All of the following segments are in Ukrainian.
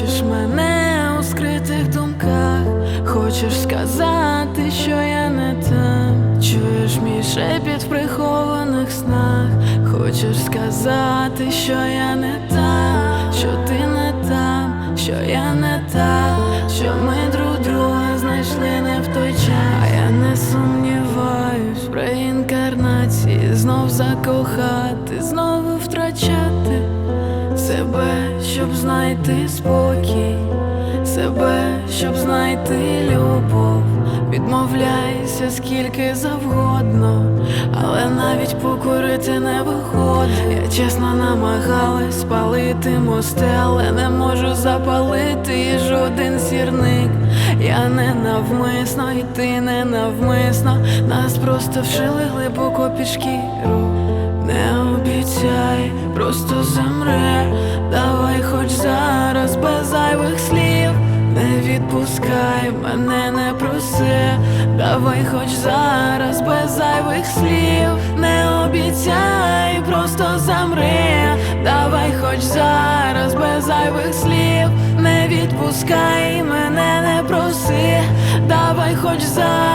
Бачиш мене у скритих думках, хочеш сказати, що я не там. Чуєш мій шепіт в прихованих снах, хочеш сказати, що я не там, що ти не там, що я не та, що ми друг друга знайшли не в той час. А я не сумніваюсь в реінкарнації, знов закохати, знову втрачати себе, щоб знайти спокій, себе, щоб знайти любов. Відмовляйся скільки завгодно, але навіть покорити не виходить. Я чесно намагалась спалити мости, але не можу запалити жоден сірник. Я не навмисно, і ти не навмисно. Нас просто вшили глибоко під шкіру. Не обіцяй, просто замре, давай хоч зараз без зайвих слів. Не відпускай мене, не проси, давай хоч зараз без зайвих слів. Не обіцяй, просто замри, давай хоч зараз без зайвих слів. Не відпускай мене, не проси, давай хоч зараз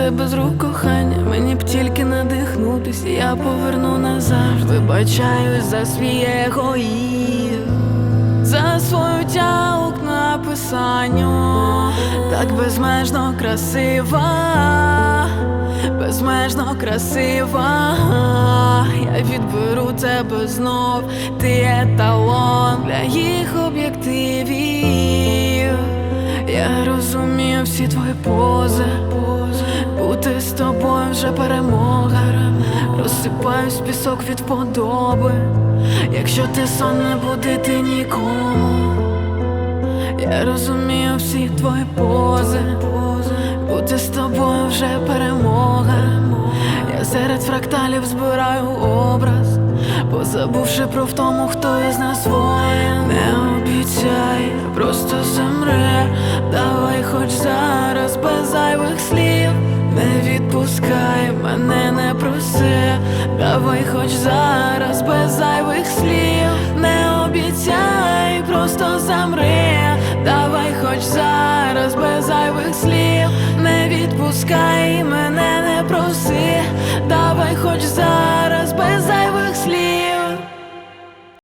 тебе з рук кохання. Мені б тільки надихнутися, я поверну назад. Вибачаюсь за свій егоїзм, за свою тягу к написанню, так безмежно красива, безмежно красива. Я відберу тебе знов, ти еталон для їх об'єктивів. Я розумію всі твої пози, бути з тобою вже перемога. Розсипаюсь пісок від вподоби, якщо ти сон не будити нікому. Я розумію всі твої пози, бути з тобою вже перемога. Я серед фракталів збираю образ, позабувши про втому, хто із нас воїн. Не обіцяй, просто замре, давай хоч зараз без зайвих слів. Не відпускай мене, не проси, давай хоч зараз без зайвих слів. Не обіцяй, просто замри, давай хоч зараз без зайвих слів. Не відпускай мене, не проси, давай хоч зараз